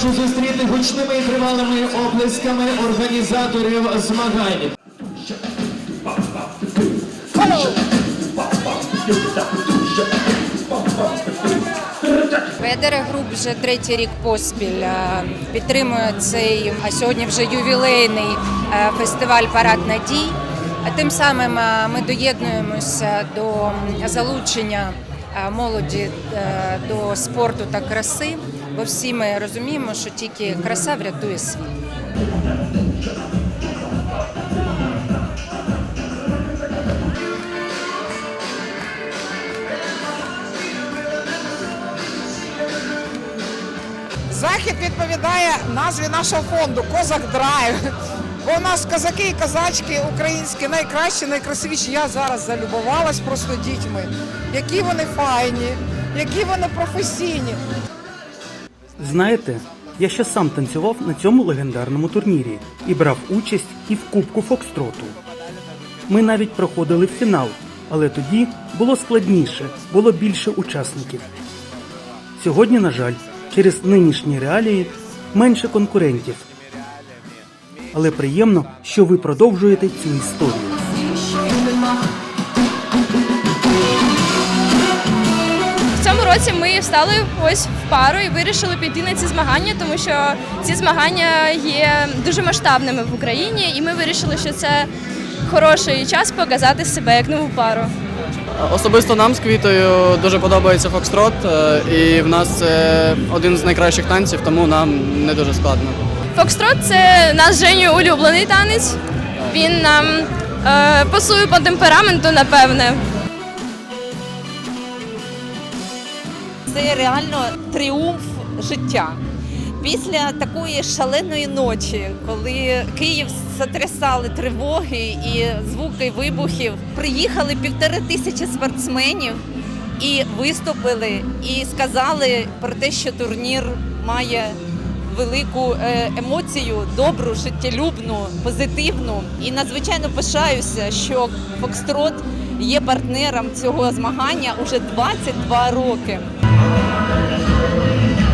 прошу зустріти гучними і тривалими оплесками організаторів змагань. Ведере груп вже третій рік поспіль е, підтримує цей, а сьогодні вже ювілейний е, фестиваль Парад надій. Тим самим е, ми доєднуємося до залучення молоді до спорту та краси, бо всі ми розуміємо, що тільки краса врятує світ. Захід відповідає назві нашого фонду Козак Драйв. Бо у нас козаки і козачки українські найкращі, найкрасивіші. Я зараз залюбувалась просто дітьми. Які вони файні, які вони професійні. Знаєте, я ще сам танцював на цьому легендарному турнірі і брав участь і в Кубку Фокстроту. Ми навіть проходили в фінал, але тоді було складніше, було більше учасників. Сьогодні, на жаль, через нинішні реалії менше конкурентів. Але приємно, що ви продовжуєте цю історію. Році ми встали ось в пару і вирішили піти на ці змагання, тому що ці змагання є дуже масштабними в Україні, і ми вирішили, що це хороший час показати себе як нову пару. Особисто нам з квітою дуже подобається фокстрот, е, і в нас це один з найкращих танців, тому нам не дуже складно. Фокстрот це наш Женю улюблений танець. Він нам е, пасує по темпераменту, напевне. Це реально тріумф життя. Після такої шаленої ночі, коли Київ затрясали тривоги і звуки вибухів, приїхали півтори тисячі спортсменів і виступили, і сказали про те, що турнір має велику е, емоцію, добру, життєлюбну, позитивну. І надзвичайно пишаюся, що Фокстрот є партнером цього змагання уже 22 роки. Thank you.